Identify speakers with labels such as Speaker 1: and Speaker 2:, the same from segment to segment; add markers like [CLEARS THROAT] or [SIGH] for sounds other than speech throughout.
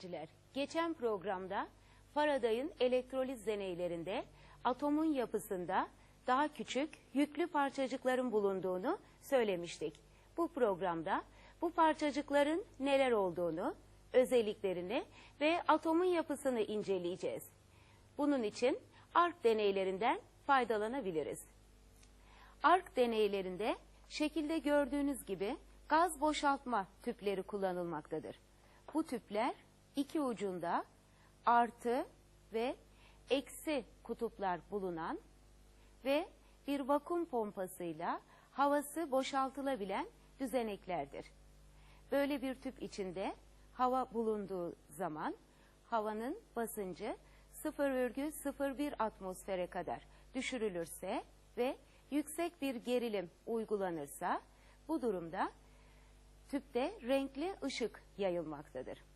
Speaker 1: öğrenciler. Geçen programda Faraday'ın elektroliz deneylerinde atomun yapısında daha küçük yüklü parçacıkların bulunduğunu söylemiştik. Bu programda bu parçacıkların neler olduğunu, özelliklerini ve atomun yapısını inceleyeceğiz. Bunun için ARK deneylerinden faydalanabiliriz. ARK deneylerinde şekilde gördüğünüz gibi gaz boşaltma tüpleri kullanılmaktadır. Bu tüpler iki ucunda artı ve eksi kutuplar bulunan ve bir vakum pompasıyla havası boşaltılabilen düzeneklerdir. Böyle bir tüp içinde hava bulunduğu zaman havanın basıncı 0,01 atmosfere kadar düşürülürse ve yüksek bir gerilim uygulanırsa bu durumda tüpte renkli ışık yayılmaktadır.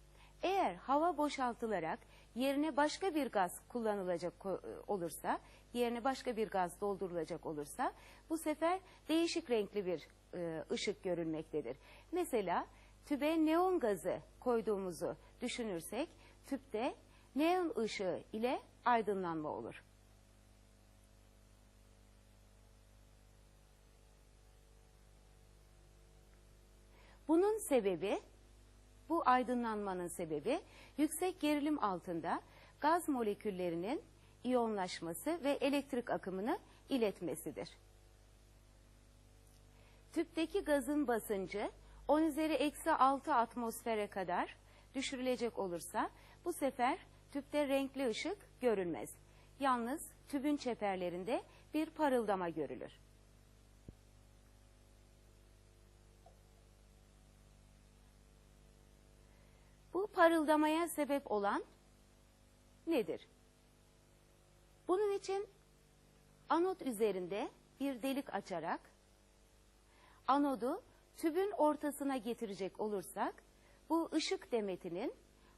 Speaker 1: Eğer hava boşaltılarak yerine başka bir gaz kullanılacak olursa, yerine başka bir gaz doldurulacak olursa bu sefer değişik renkli bir e, ışık görülmektedir. Mesela tübe neon gazı koyduğumuzu düşünürsek tüpte neon ışığı ile aydınlanma olur. Bunun sebebi, bu aydınlanmanın sebebi yüksek gerilim altında gaz moleküllerinin iyonlaşması ve elektrik akımını iletmesidir. Tüpteki gazın basıncı 10 üzeri eksi 6 atmosfere kadar düşürülecek olursa bu sefer tüpte renkli ışık görülmez. Yalnız tübün çeperlerinde bir parıldama görülür. Parıldamaya sebep olan nedir? Bunun için anot üzerinde bir delik açarak anodu tübün ortasına getirecek olursak bu ışık demetinin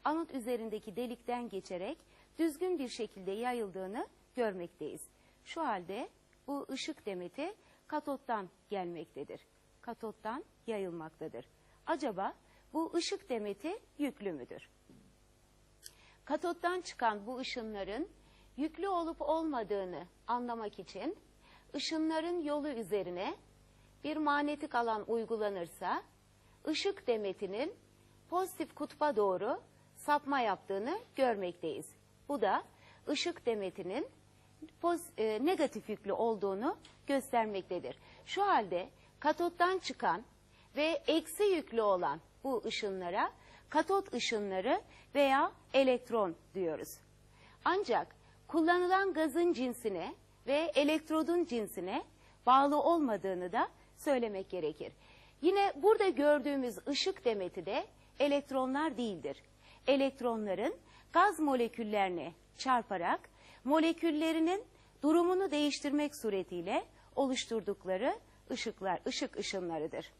Speaker 1: anot üzerindeki delikten geçerek düzgün bir şekilde yayıldığını görmekteyiz. Şu halde bu ışık demeti katottan gelmektedir. Katottan yayılmaktadır. Acaba bu ışık demeti yüklü müdür? Katottan çıkan bu ışınların yüklü olup olmadığını anlamak için ışınların yolu üzerine bir manyetik alan uygulanırsa ışık demetinin pozitif kutba doğru sapma yaptığını görmekteyiz. Bu da ışık demetinin e, negatif yüklü olduğunu göstermektedir. Şu halde katottan çıkan ve eksi yüklü olan bu ışınlara katot ışınları veya elektron diyoruz. Ancak kullanılan gazın cinsine ve elektrodun cinsine bağlı olmadığını da söylemek gerekir. Yine burada gördüğümüz ışık demeti de elektronlar değildir. Elektronların gaz moleküllerine çarparak moleküllerinin durumunu değiştirmek suretiyle oluşturdukları ışıklar, ışık ışınlarıdır.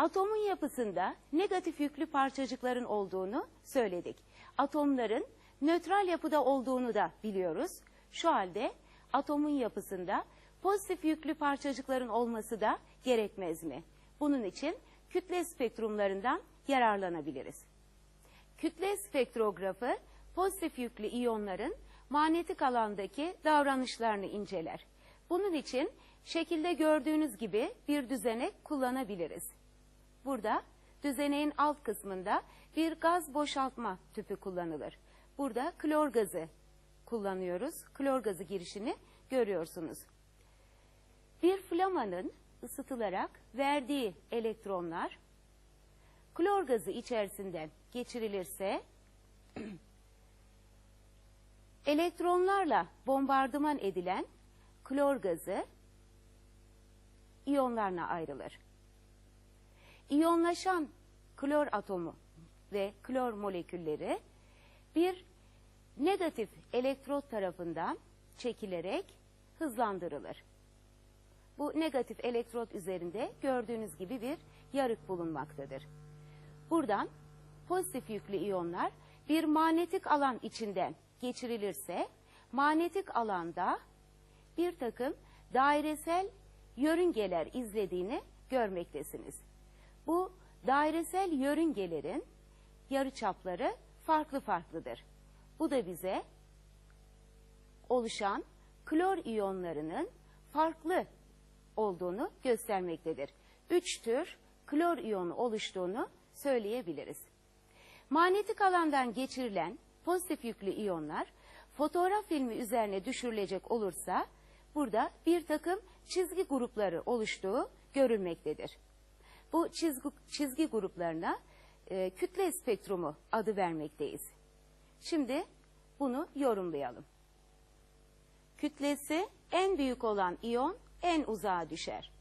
Speaker 1: Atomun yapısında negatif yüklü parçacıkların olduğunu söyledik. Atomların nötral yapıda olduğunu da biliyoruz. Şu halde atomun yapısında pozitif yüklü parçacıkların olması da gerekmez mi? Bunun için kütle spektrumlarından yararlanabiliriz. Kütle spektrografı pozitif yüklü iyonların manyetik alandaki davranışlarını inceler. Bunun için şekilde gördüğünüz gibi bir düzenek kullanabiliriz. Burada düzeneğin alt kısmında bir gaz boşaltma tüpü kullanılır. Burada klor gazı kullanıyoruz. Klor gazı girişini görüyorsunuz. Bir flamanın ısıtılarak verdiği elektronlar klor gazı içerisinden geçirilirse [CLEARS THROAT] elektronlarla bombardıman edilen klor gazı iyonlarına ayrılır. İyonlaşan klor atomu ve klor molekülleri bir negatif elektrot tarafından çekilerek hızlandırılır. Bu negatif elektrot üzerinde gördüğünüz gibi bir yarık bulunmaktadır. Buradan pozitif yüklü iyonlar bir manyetik alan içinden geçirilirse manyetik alanda bir takım dairesel yörüngeler izlediğini görmektesiniz. Bu dairesel yörüngelerin yarıçapları farklı farklıdır. Bu da bize oluşan klor iyonlarının farklı olduğunu göstermektedir. Üç tür klor iyonu oluştuğunu söyleyebiliriz. Manyetik alandan geçirilen pozitif yüklü iyonlar fotoğraf filmi üzerine düşürülecek olursa burada bir takım çizgi grupları oluştuğu görülmektedir. Bu çizgi, çizgi gruplarına e, kütle spektrumu adı vermekteyiz. Şimdi bunu yorumlayalım. Kütlesi en büyük olan iyon en uzağa düşer.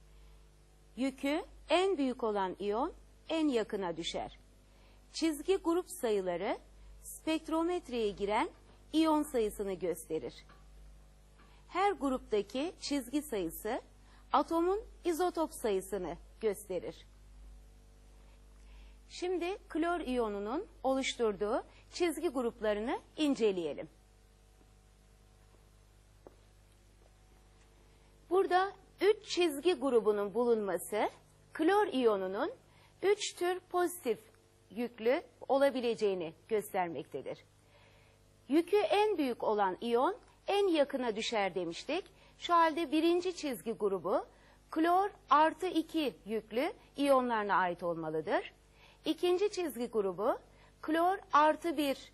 Speaker 1: Yükü en büyük olan iyon en yakına düşer. Çizgi grup sayıları spektrometreye giren iyon sayısını gösterir. Her gruptaki çizgi sayısı atomun izotop sayısını gösterir. Şimdi klor iyonunun oluşturduğu çizgi gruplarını inceleyelim. Burada üç çizgi grubunun bulunması klor iyonunun üç tür pozitif yüklü olabileceğini göstermektedir. Yükü en büyük olan iyon en yakına düşer demiştik. Şu halde birinci çizgi grubu klor artı 2 yüklü iyonlarına ait olmalıdır. İkinci çizgi grubu klor artı 1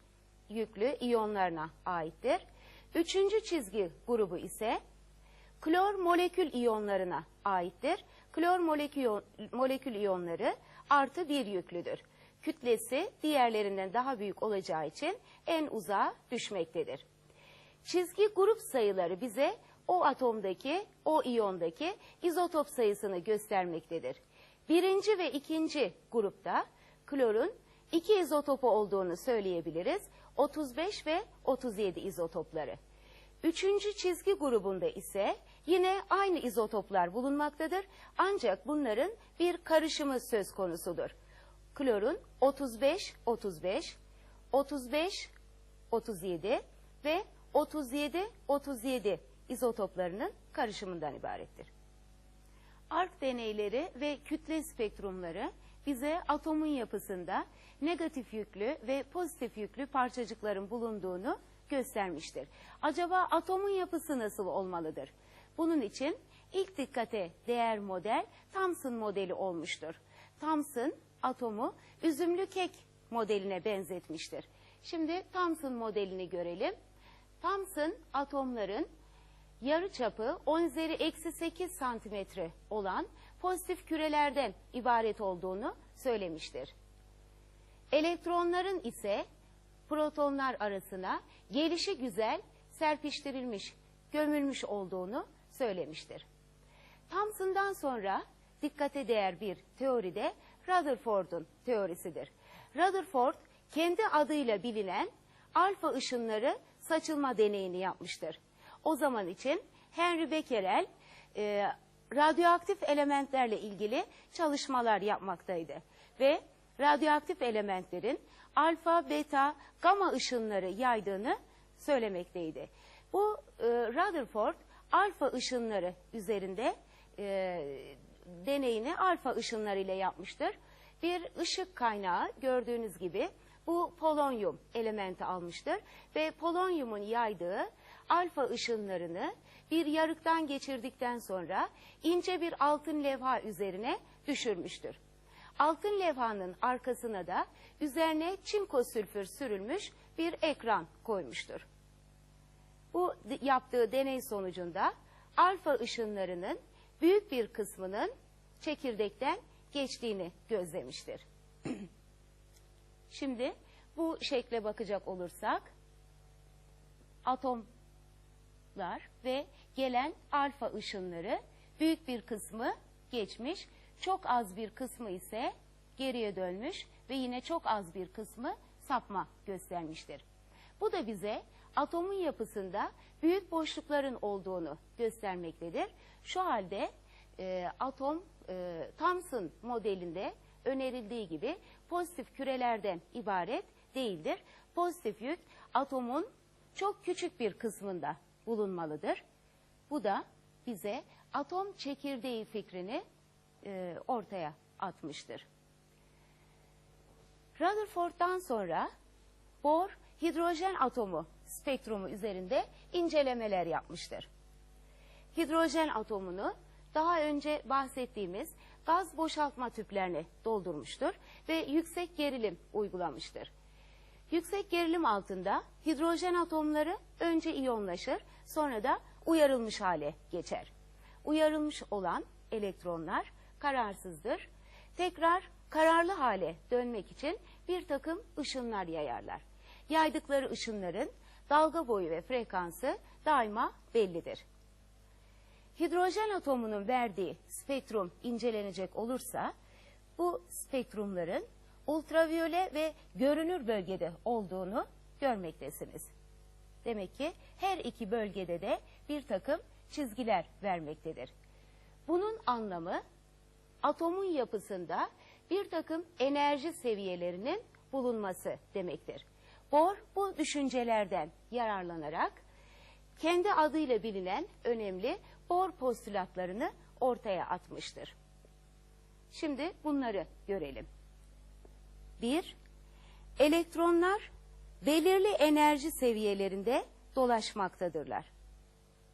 Speaker 1: yüklü iyonlarına aittir. Üçüncü çizgi grubu ise klor molekül iyonlarına aittir. Klor molekül iyonları artı bir yüklüdür. Kütlesi diğerlerinden daha büyük olacağı için en uzağa düşmektedir. Çizgi grup sayıları bize o atomdaki, o iyondaki izotop sayısını göstermektedir. Birinci ve ikinci grupta klorun iki izotopu olduğunu söyleyebiliriz. 35 ve 37 izotopları. Üçüncü çizgi grubunda ise yine aynı izotoplar bulunmaktadır. Ancak bunların bir karışımı söz konusudur. Klorun 35, 35, 35, 37 ve 37, 37 izotoplarının karışımından ibarettir. ARK deneyleri ve kütle spektrumları bize atomun yapısında negatif yüklü ve pozitif yüklü parçacıkların bulunduğunu göstermiştir. Acaba atomun yapısı nasıl olmalıdır? Bunun için ilk dikkate değer model Thomson modeli olmuştur. Thomson atomu üzümlü kek modeline benzetmiştir. Şimdi Thomson modelini görelim. Thomson atomların yarı çapı 10 üzeri eksi 8 santimetre olan pozitif kürelerden ibaret olduğunu söylemiştir. Elektronların ise protonlar arasına gelişi güzel serpiştirilmiş, gömülmüş olduğunu söylemiştir. Thomson'dan sonra dikkate değer bir teori de Rutherford'un teorisidir. Rutherford kendi adıyla bilinen alfa ışınları saçılma deneyini yapmıştır. O zaman için Henry Becquerel e, radyoaktif elementlerle ilgili çalışmalar yapmaktaydı. Ve radyoaktif elementlerin alfa, beta, gamma ışınları yaydığını söylemekteydi. Bu e, Rutherford alfa ışınları üzerinde e, deneyini alfa ışınları ile yapmıştır. Bir ışık kaynağı gördüğünüz gibi bu polonyum elementi almıştır ve polonyumun yaydığı alfa ışınlarını bir yarıktan geçirdikten sonra ince bir altın levha üzerine düşürmüştür. Altın levhanın arkasına da üzerine çinko sülfür sürülmüş bir ekran koymuştur. Bu yaptığı deney sonucunda alfa ışınlarının büyük bir kısmının çekirdekten geçtiğini gözlemiştir. [CLEARS THROAT] Şimdi bu şekle bakacak olursak atomlar ve gelen alfa ışınları büyük bir kısmı geçmiş, çok az bir kısmı ise geriye dönmüş ve yine çok az bir kısmı sapma göstermiştir. Bu da bize atomun yapısında büyük boşlukların olduğunu göstermektedir. Şu halde e, atom e, Thomson modelinde önerildiği gibi pozitif kürelerden ibaret değildir. Pozitif yük atomun çok küçük bir kısmında bulunmalıdır. Bu da bize atom çekirdeği fikrini e, ortaya atmıştır. Rutherford'dan sonra Bohr hidrojen atomu spektrumu üzerinde incelemeler yapmıştır. Hidrojen atomunu daha önce bahsettiğimiz gaz boşaltma tüplerine doldurmuştur ve yüksek gerilim uygulamıştır. Yüksek gerilim altında hidrojen atomları önce iyonlaşır, sonra da uyarılmış hale geçer. Uyarılmış olan elektronlar kararsızdır. Tekrar kararlı hale dönmek için bir takım ışınlar yayarlar. Yaydıkları ışınların dalga boyu ve frekansı daima bellidir. Hidrojen atomunun verdiği spektrum incelenecek olursa bu spektrumların ultraviyole ve görünür bölgede olduğunu görmektesiniz. Demek ki her iki bölgede de bir takım çizgiler vermektedir. Bunun anlamı atomun yapısında bir takım enerji seviyelerinin bulunması demektir. Bohr bu düşüncelerden yararlanarak kendi adıyla bilinen önemli Bohr postülatlarını ortaya atmıştır. Şimdi bunları görelim. 1. Elektronlar belirli enerji seviyelerinde dolaşmaktadırlar.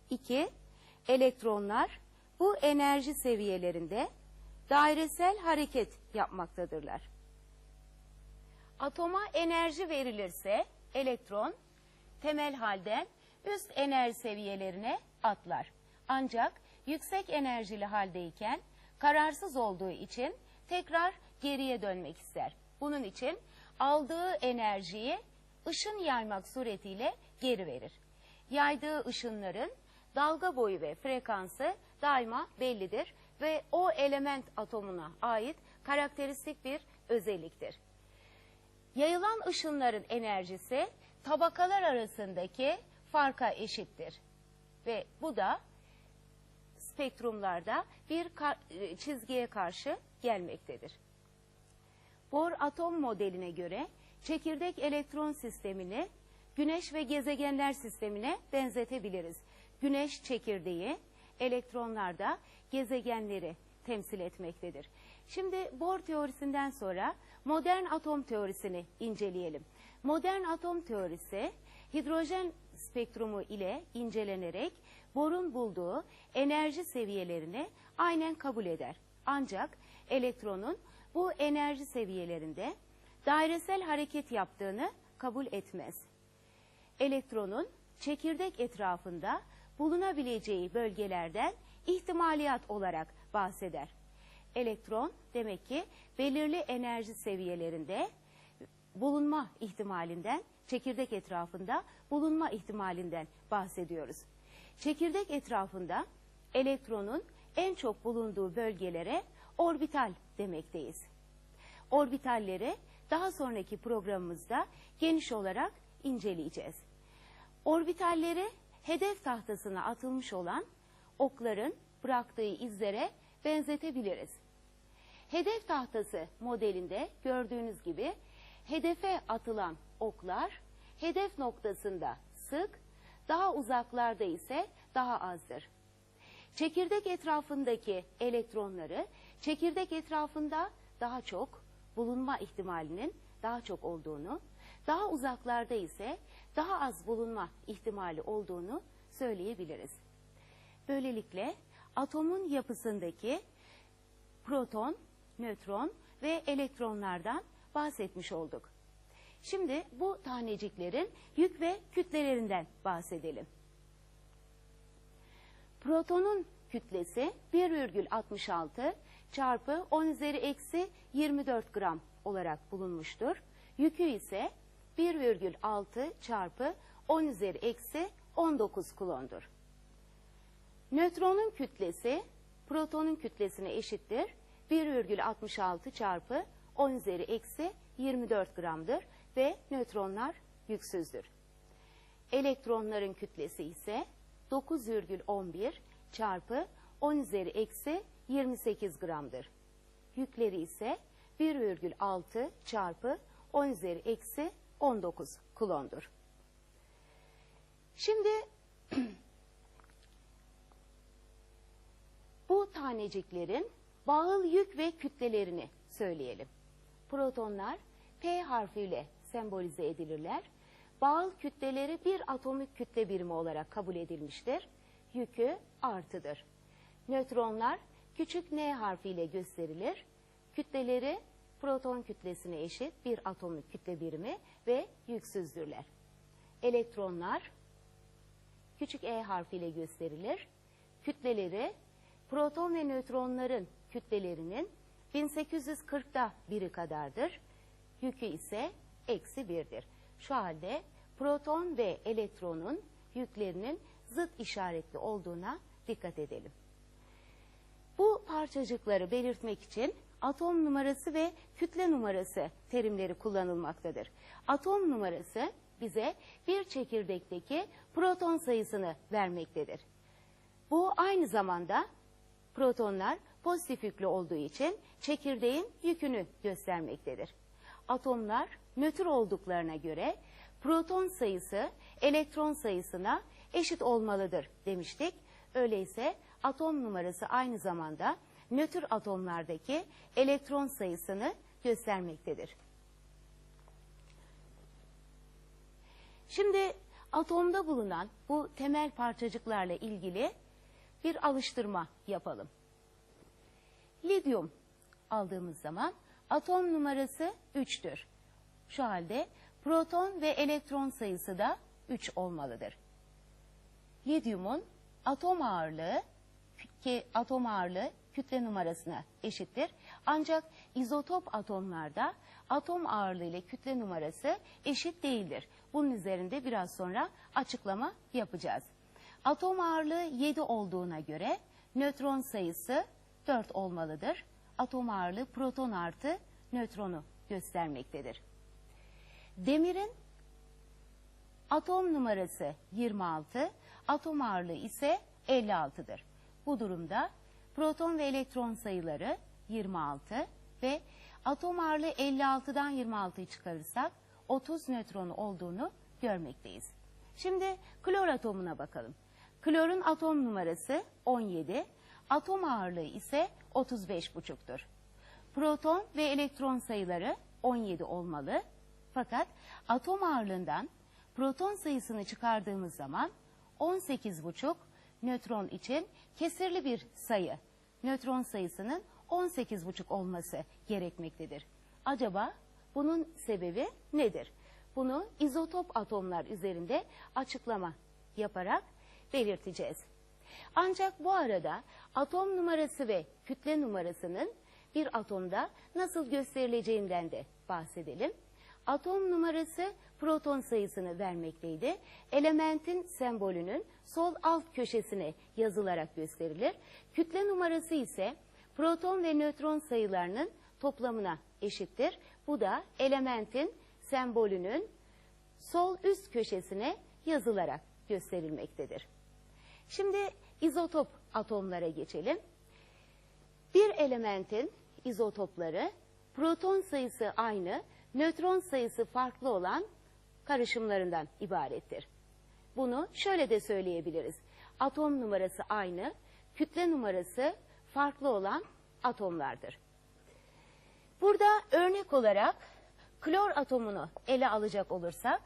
Speaker 1: 2. Elektronlar bu enerji seviyelerinde dairesel hareket yapmaktadırlar. Atoma enerji verilirse elektron temel halden üst enerji seviyelerine atlar. Ancak yüksek enerjili haldeyken kararsız olduğu için tekrar geriye dönmek ister. Bunun için aldığı enerjiyi ışın yaymak suretiyle geri verir. Yaydığı ışınların dalga boyu ve frekansı daima bellidir ve o element atomuna ait karakteristik bir özelliktir. Yayılan ışınların enerjisi tabakalar arasındaki farka eşittir. Ve bu da spektrumlarda bir ka- çizgiye karşı gelmektedir. Bohr atom modeline göre çekirdek elektron sistemini güneş ve gezegenler sistemine benzetebiliriz. Güneş çekirdeği, elektronlar da gezegenleri temsil etmektedir. Şimdi Bohr teorisinden sonra modern atom teorisini inceleyelim. Modern atom teorisi hidrojen spektrumu ile incelenerek Bohr'un bulduğu enerji seviyelerini aynen kabul eder. Ancak elektronun bu enerji seviyelerinde dairesel hareket yaptığını kabul etmez. Elektronun çekirdek etrafında bulunabileceği bölgelerden ihtimaliyat olarak bahseder. Elektron demek ki belirli enerji seviyelerinde bulunma ihtimalinden, çekirdek etrafında bulunma ihtimalinden bahsediyoruz. Çekirdek etrafında elektronun en çok bulunduğu bölgelere orbital demekteyiz. Orbitalleri daha sonraki programımızda geniş olarak inceleyeceğiz. Orbitalleri hedef tahtasına atılmış olan okların bıraktığı izlere benzetebiliriz. Hedef tahtası modelinde gördüğünüz gibi hedefe atılan oklar hedef noktasında sık, daha uzaklarda ise daha azdır. Çekirdek etrafındaki elektronları çekirdek etrafında daha çok bulunma ihtimalinin daha çok olduğunu, daha uzaklarda ise daha az bulunma ihtimali olduğunu söyleyebiliriz. Böylelikle atomun yapısındaki proton, nötron ve elektronlardan bahsetmiş olduk. Şimdi bu taneciklerin yük ve kütlelerinden bahsedelim. Protonun kütlesi 1,66 çarpı 10 üzeri eksi 24 gram olarak bulunmuştur. Yükü ise 1,6 çarpı 10 üzeri eksi 19 kulondur. Nötronun kütlesi protonun kütlesine eşittir. 1,66 çarpı 10 üzeri eksi 24 gramdır ve nötronlar yüksüzdür. Elektronların kütlesi ise 9,11 çarpı 10 üzeri eksi 28 gramdır. Yükleri ise 1,6 çarpı 10 üzeri eksi 19 kulondur. Şimdi [CLEARS THROAT] bu taneciklerin bağıl yük ve kütlelerini söyleyelim. Protonlar P harfiyle sembolize edilirler. Bağıl kütleleri bir atomik kütle birimi olarak kabul edilmiştir. Yükü artıdır. Nötronlar küçük n harfiyle gösterilir. Kütleleri proton kütlesine eşit bir atomik kütle birimi ve yüksüzdürler. Elektronlar küçük e harfiyle gösterilir. Kütleleri proton ve nötronların kütlelerinin 1840'da biri kadardır. Yükü ise eksi birdir. Şu halde proton ve elektronun yüklerinin zıt işaretli olduğuna dikkat edelim. Bu parçacıkları belirtmek için atom numarası ve kütle numarası terimleri kullanılmaktadır. Atom numarası bize bir çekirdekteki proton sayısını vermektedir. Bu aynı zamanda protonlar pozitif yüklü olduğu için çekirdeğin yükünü göstermektedir. Atomlar nötr olduklarına göre proton sayısı elektron sayısına eşit olmalıdır demiştik. Öyleyse atom numarası aynı zamanda nötr atomlardaki elektron sayısını göstermektedir. Şimdi atomda bulunan bu temel parçacıklarla ilgili bir alıştırma yapalım. Lityum aldığımız zaman atom numarası 3'tür. Şu halde proton ve elektron sayısı da 3 olmalıdır. Lityumun atom ağırlığı ki atom ağırlığı kütle numarasına eşittir. Ancak izotop atomlarda atom ağırlığı ile kütle numarası eşit değildir. Bunun üzerinde biraz sonra açıklama yapacağız. Atom ağırlığı 7 olduğuna göre nötron sayısı 4 olmalıdır. Atom ağırlığı proton artı nötronu göstermektedir. Demirin atom numarası 26, atom ağırlığı ise 56'dır. Bu durumda proton ve elektron sayıları 26 ve atom ağırlığı 56'dan 26'yı çıkarırsak 30 nötronu olduğunu görmekteyiz. Şimdi klor atomuna bakalım. Klorun atom numarası 17, atom ağırlığı ise 35,5'tur. Proton ve elektron sayıları 17 olmalı. Fakat atom ağırlığından proton sayısını çıkardığımız zaman 18,5 nötron için kesirli bir sayı. Nötron sayısının 18,5 olması gerekmektedir. Acaba bunun sebebi nedir? Bunu izotop atomlar üzerinde açıklama yaparak belirteceğiz. Ancak bu arada atom numarası ve kütle numarasının bir atomda nasıl gösterileceğinden de bahsedelim. Atom numarası proton sayısını vermekteydi. Elementin sembolünün sol alt köşesine yazılarak gösterilir. Kütle numarası ise proton ve nötron sayılarının toplamına eşittir. Bu da elementin sembolünün sol üst köşesine yazılarak gösterilmektedir. Şimdi izotop atomlara geçelim. Bir elementin izotopları proton sayısı aynı, nötron sayısı farklı olan karışımlarından ibarettir. Bunu şöyle de söyleyebiliriz. Atom numarası aynı, kütle numarası farklı olan atomlardır. Burada örnek olarak klor atomunu ele alacak olursak,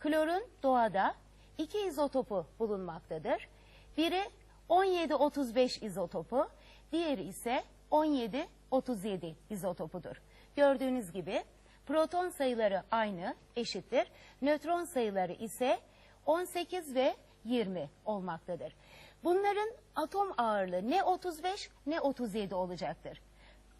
Speaker 1: klorun doğada iki izotopu bulunmaktadır. Biri 17-35 izotopu, diğeri ise 17-37 izotopudur. Gördüğünüz gibi proton sayıları aynı, eşittir. Nötron sayıları ise 18 ve 20 olmaktadır. Bunların atom ağırlığı ne 35 ne 37 olacaktır.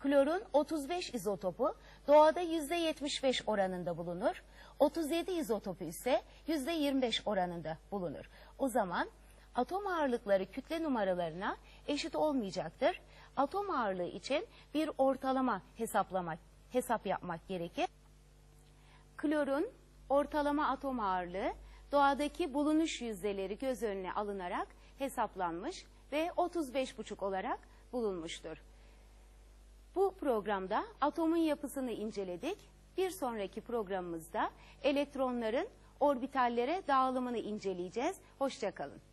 Speaker 1: Klorun 35 izotopu doğada %75 oranında bulunur. 37 izotopu ise %25 oranında bulunur. O zaman atom ağırlıkları kütle numaralarına eşit olmayacaktır. Atom ağırlığı için bir ortalama hesaplamak, hesap yapmak gerekir. Klorun ortalama atom ağırlığı doğadaki bulunuş yüzdeleri göz önüne alınarak hesaplanmış ve 35,5 olarak bulunmuştur. Bu programda atomun yapısını inceledik. Bir sonraki programımızda elektronların orbitallere dağılımını inceleyeceğiz. Hoşçakalın.